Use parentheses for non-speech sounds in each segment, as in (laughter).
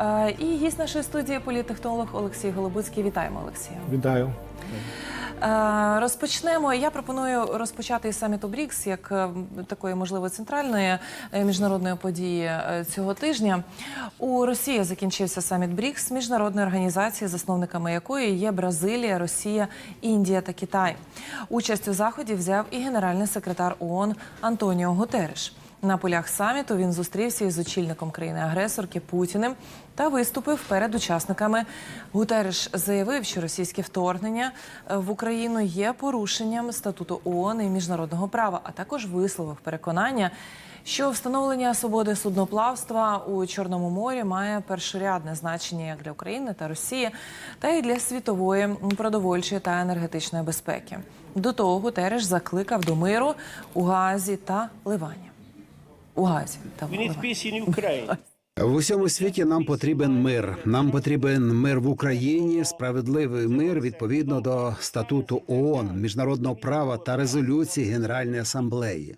Е, І гість нашої студії політтехнолог Олексій Голобуцький. Вітаємо, Олексія. Вітаю. Е, Розпочнемо. Я пропоную розпочати із саміту БРІКС як е, такої можливо центральної міжнародної події цього тижня. У Росії закінчився саміт БРІКС, міжнародної організації, засновниками якої є Бразилія, Росія, Індія та Китай. Участь у заході взяв і генеральний секретар ООН Антоніо Гутереш. На полях саміту він зустрівся із очільником країни-агресорки Путіним та виступив перед учасниками. Гутереш заявив, що російське вторгнення е, в Україну є порушенням статуту ООН і міжнародного права, а також висловив переконання, що встановлення свободи судноплавства у Чорному морі має першорядне значення як для України та Росії, та й для світової продовольчої та енергетичної безпеки. До того Гутереш закликав до миру у Газі та Ливані. У Газі та в усьому світі нам потрібен мир. Нам потрібен мир в Україні, справедливий мир відповідно до статуту ООН, міжнародного права та резолюції Генеральної асамблеї.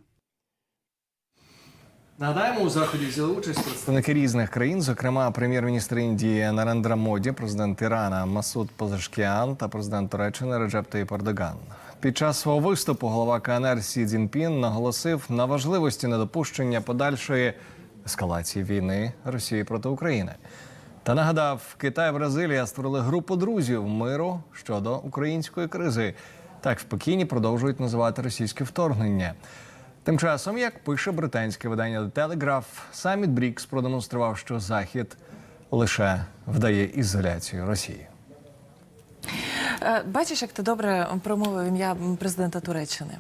Нагадаємо, у заході взяли участь представники різних країн, зокрема прем'єр-міністр Індії Нарендра Моді, президент Ірана Масуд Позашкіан та президент Туреччини Реджеп Таїп Ердоган. Під час свого виступу голова КНР Сі Цзіньпін наголосив на важливості недопущення подальшої ескалації війни Росії проти України. Та нагадав, Китай і Бразилія створили групу друзів миру щодо української кризи. Так спокійні продовжують називати російське вторгнення. Тим часом, як пише британське видання The Telegraph, саміт Брікс продемонстрував, що Захід лише вдає ізоляцію Росії. Е, Бачиш, як ти добре промовив ім'я президента Туреччини.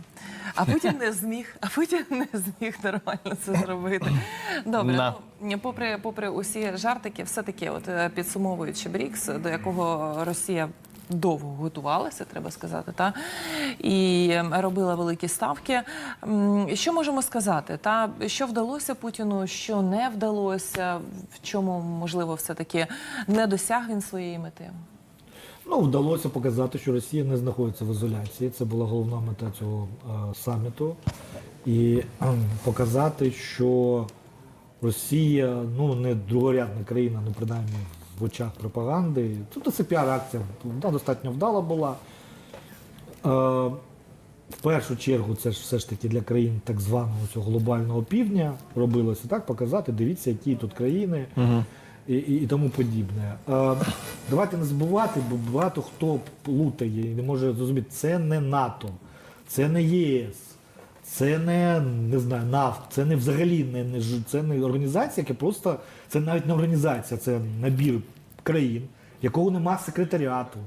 А Путін не зміг, а Путін не зміг нормально це зробити. Добре, На. ну, попри, попри усі жартики, все-таки, от е, підсумовуючи БРІКС, до якого Росія довго готувалася, треба сказати, та і ем, робила великі ставки. Що можемо сказати? Та що вдалося Путіну, що не вдалося, в чому можливо все-таки не досяг він своєї мети? Ну, вдалося показати, що Росія не знаходиться в ізоляції. Це була головна мета цього е, саміту. І кхм, показати, що Росія ну не другорядна країна, ну принаймні в очах пропаганди. Тобто це піар-акція. Вона достатньо вдала була. Е, в першу чергу це ж все ж таки для країн так званого цього глобального півдня робилося так, показати, дивіться, які тут країни і, і, і тому подібне. Е, давайте не забувати, бо багато хто плутає і не може зрозуміти, це не НАТО, це не ЄС, це не, не знаю, НАФТ, це не взагалі не, не це не організація, яка просто це навіть не організація, це набір країн, якого нема секретаріату,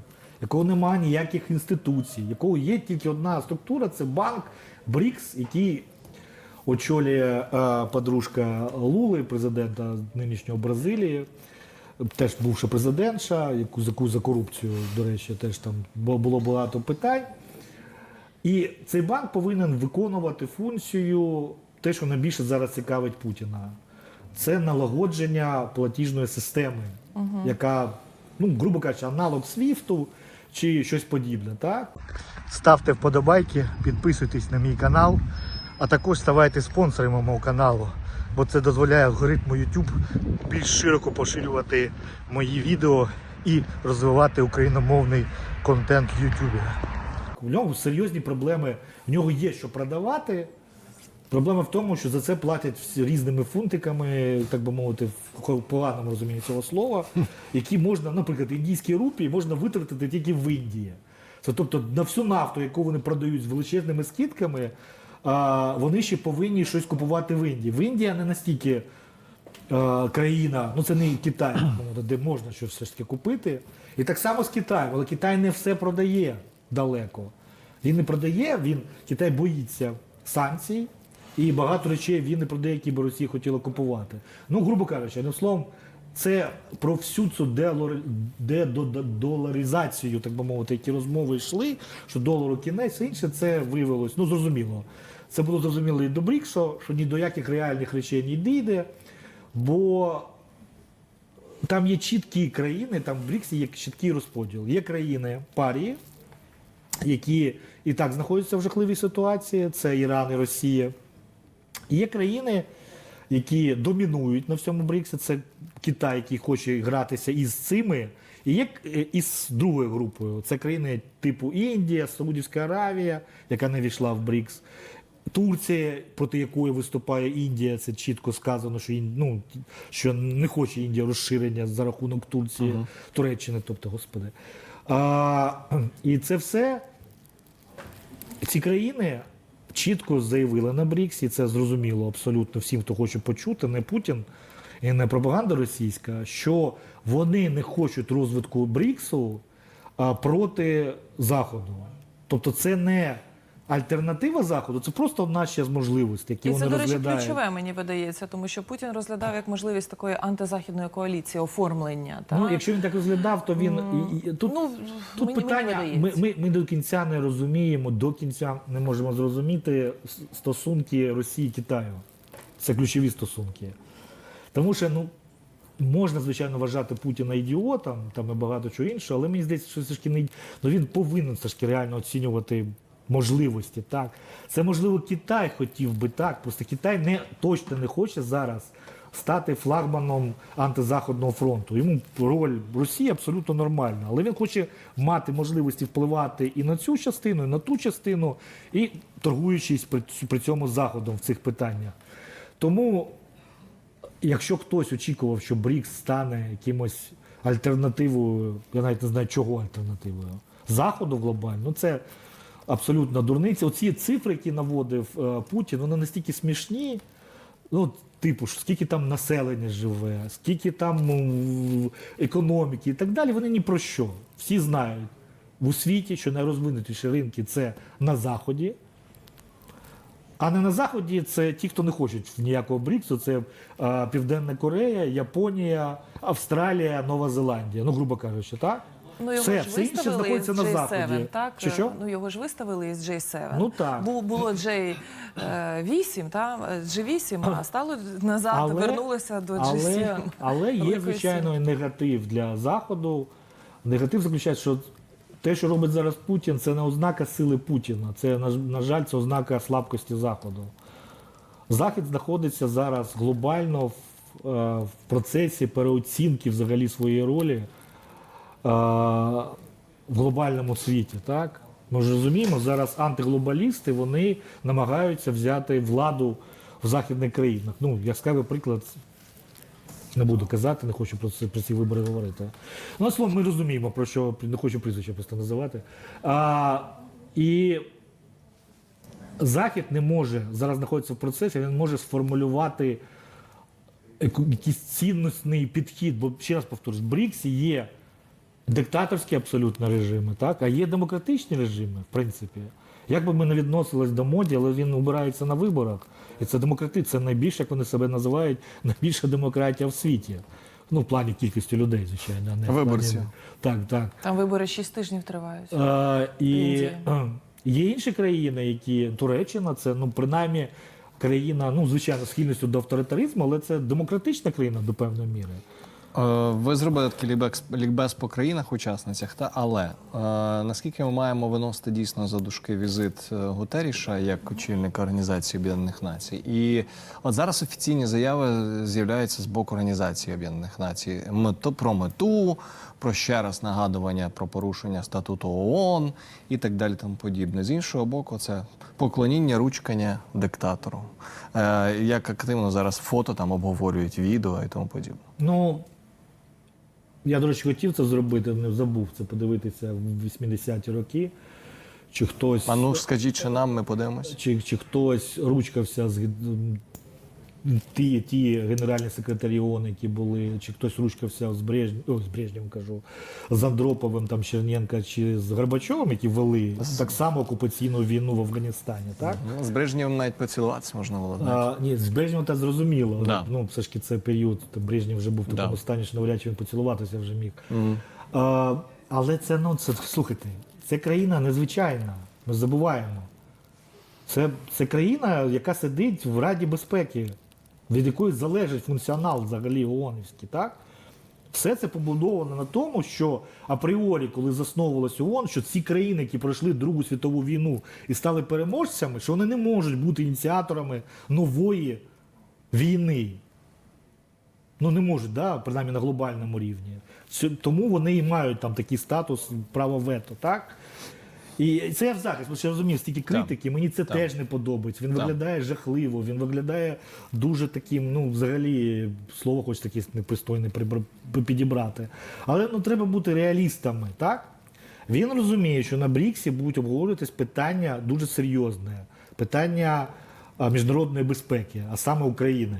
якого нема ніяких інституцій, якого є тільки одна структура це банк БРІКС, який очолює е, подружка Лули, президента нинішнього Бразилії, теж бувша президентша, яку за, за корупцію, до речі, теж там було багато питань. І цей банк повинен виконувати функцію, те, що найбільше зараз цікавить Путіна. Це налагодження платіжної системи, яка, ну, грубо кажучи, аналог Свіфту чи щось подібне. Так? Ставте вподобайки, підписуйтесь на мій канал, а також ставайте спонсорами мого каналу, бо це дозволяє алгоритму YouTube більш широко поширювати мої відео і розвивати україномовний контент в YouTube. У нього серйозні проблеми. В нього є що продавати. Проблема в тому, що за це платять всі різними фунтиками, так би мовити, в поганому розумінні цього слова, (laughs) які можна, наприклад, індійські рупії можна витратити тільки в Індії. Це тобто на всю нафту, яку вони продають з величезними скидками, вони ще повинні щось купувати в Індії. В Індія не настільки країна, ну це не Китай, (clears throat) де можна щось все ж таки купити. І так само з Китаєм, але Китай не все продає далеко. Він не продає, він Китай боїться санкцій, і багато речей він не продає, які би Росія хотіла купувати. Ну, грубо кажучи, одним словом, це про всю цю дедоларизацію, так би мовити, які розмови йшли, що долару кінець, і інше це виявилось, ну зрозуміло. Це було зрозуміло і до Бріксу, що ні до яких реальних речей не дійде, бо там є чіткі країни, там в Бріксі є чіткий розподіл. Є країни парії, які і так знаходяться в жахливій ситуації, це Іран і Росія. Є країни, які домінують на всьому БРІКСі. Це Китай, який хоче гратися із цими. І є е, із другою групою. Це країни типу Індія, Саудівська Аравія, яка не війшла в БРІКС. Турція, проти якої виступає Індія, це чітко сказано, що ну, що не хоче Індія розширення за рахунок Турції, Туреччини, тобто, господи. А, і це все ці країни чітко заявили на БРІКСі, це зрозуміло абсолютно всім, хто хоче почути, не Путін і не пропаганда російська, що вони не хочуть розвитку БРІКСу проти Заходу. Тобто це не альтернатива Заходу, це просто одна ще з можливостей, які І це, вони до речі, ключове мені видається, тому що Путін розглядав як можливість такої антизахідної коаліції, оформлення. Та? Ну, якщо він так розглядав, то він і, тут, Ну, тут мені- мені питання. Ми, ми, ми до кінця не розуміємо, до кінця не можемо зрозуміти стосунки Росії і Китаю. Це ключові стосунки. Тому що ну, можна, звичайно, вважати Путіна ідіотом там і багато чого іншого, але мені здається, що все ж таки не ну, він повинен все ж таки реально оцінювати можливості. Так. Це можливо Китай хотів би так. Просто Китай не точно не хоче зараз стати флагманом антизаходного фронту. Йому роль Росії абсолютно нормальна, але він хоче мати можливості впливати і на цю частину, і на ту частину, і торгуючись при, цьому заходом в цих питаннях. Тому якщо хтось очікував, що БРІКС стане якимось альтернативою, я навіть не знаю, чого альтернативою, заходу глобально, ну це абсолютно дурниця. Оці цифри, які наводив е, Путін, вони настільки смішні. Ну, типу, скільки там населення живе, скільки там ну, економіки і так далі, вони ні про що. Всі знають в світі, що найрозвинутіші ринки це на Заході. А не на Заході це ті, хто не хочуть ніякого БРІКСу, це е, Південна Корея, Японія, Австралія, Нова Зеландія. Ну, грубо кажучи, так? Ну, його все, ж все інше виставили знаходиться із на J7, Заході. так? Чи що? Ну, його ж виставили із J7. Ну, так. Бу- Було J8, та? G8, а стало назад, Але- вернулося до Але, G7. але є, Великої звичайно, негатив для Заходу. Негатив заключається, що те, що робить зараз Путін, це не ознака сили Путіна. Це, на, ж- на жаль, це ознака слабкості Заходу. Захід знаходиться зараз глобально в, е, в процесі переоцінки взагалі своєї ролі е, в глобальному світі. Так? Ми ж розуміємо, зараз антиглобалісти вони намагаються взяти владу в західних країнах. Ну, яскравий приклад не буду казати, не хочу про, це, про ці вибори говорити. Ну, словом, ми розуміємо, про що не хочу прізвище просто називати. А, і Захід не може зараз знаходиться в процесі, він може сформулювати якийсь цінностний підхід. Бо ще раз повторюсь, БРІКСі є диктаторські абсолютно режими, так? а є демократичні режими, в принципі. Як би ми не відносились до моді, але він обирається на виборах. І це демократи, це найбільше, як вони себе називають, (laughs) найбільша демократія в світі. Ну, в плані кількості людей, звичайно, а не в плані- Так, так. Там вибори 6 тижнів тривають. Е, і е, (clears throat) є інші країни, які Туреччина, це ну принаймні країна, ну звичайно, схильністю до авторитаризму, але це демократична країна до певної міри. Е, Ви зробили такий лікбез, лікбез по країнах-учасницях, та але е, наскільки ми маємо виносити дійсно за дужки візит е, Гутеріша як очільника Організації Об'єднаних Націй? І от зараз офіційні заяви з'являються з боку Організації Об'єднаних Націй мету про мету, про ще раз нагадування про порушення статуту ООН і так далі. Тому подібне. З іншого боку, це поклоніння ручкання диктатору. Е, як активно зараз фото там обговорюють відео і тому подібне. Ну я, до речі, хотів це зробити, не забув це подивитися в 80-ті роки. Чи хтось, А ну ж скажіть, чи нам ми подивимось? чи, чи хтось ручкався з ті, ті генеральні секретарі ООН, які були, чи хтось ручкався з Брежнєвим, о, з Брежнєвим кажу, з Андроповим, там Черненка, чи з Горбачовим, які вели так само окупаційну війну в Афганістані, так? Ну, З Брежнєвим навіть поцілуватися можна було. А, ні, з Брежнєвим та зрозуміло. Да. Ну, все ж таки це період, Брежнєв вже був в такому Да. стані, що навряд чи він поцілуватися вже міг. А, але це, ну, це, слухайте, це країна незвичайна, ми забуваємо. Це, це країна, яка сидить в Раді безпеки, від якої залежить функціонал взагалі ООНівський, так? Все це побудовано на тому, що апріорі, коли засновувалась ООН, що ці країни, які пройшли Другу світову війну і стали переможцями, що вони не можуть бути ініціаторами нової війни. Ну не можуть, да, принаймні на глобальному рівні. Тому вони і мають там такий статус право вето, так? І це я в захист, бо що я розумію, стільки критики, мені це Так. теж не подобається. Він Так. виглядає жахливо, він виглядає дуже таким, ну, взагалі, слово хоч таке непристойне підібрати. Але ну, треба бути реалістами, так? Він розуміє, що на Бріксі будуть обговорюватись питання дуже серйозне, питання міжнародної безпеки, а саме України.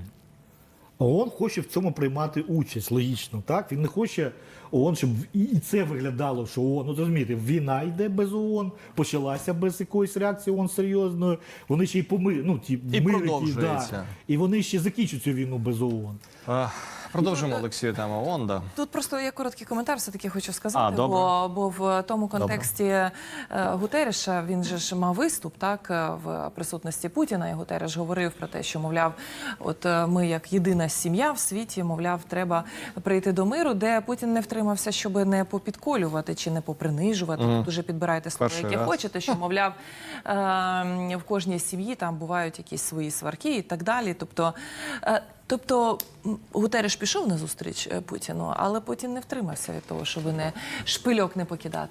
ООН хоче в цьому приймати участь, логічно, так? Він не хоче ООН, щоб і це виглядало, що ООН, ну розумієте, війна йде без ООН, почалася без якоїсь реакції ООН серйозної. Вони ще й помир, ну, ті, І мир, продовжується. да, і вони ще закінчать цю війну без ООН. А, Продовжимо Олексію тему ООН, да. Тут просто є короткий коментар, все таки хочу сказати. А, добре. бо, бо в тому контексті е, Гутереша він же ж мав виступ так е, в присутності Путіна. І Гутереш говорив про те, що мовляв, от е, ми як єдина сім'я в світі, мовляв, треба прийти до миру, де Путін не втримався, щоб не попідколювати чи не попринижувати. Тут уже підбирайте слова, Перший які раз. хочете, що мовляв е, в кожній сім'ї там бувають якісь свої сварки і так далі. Тобто. е, Тобто Гутереш пішов на зустріч е, Путіну, але Путін не втримався від того, щоб не шпильок не покидати.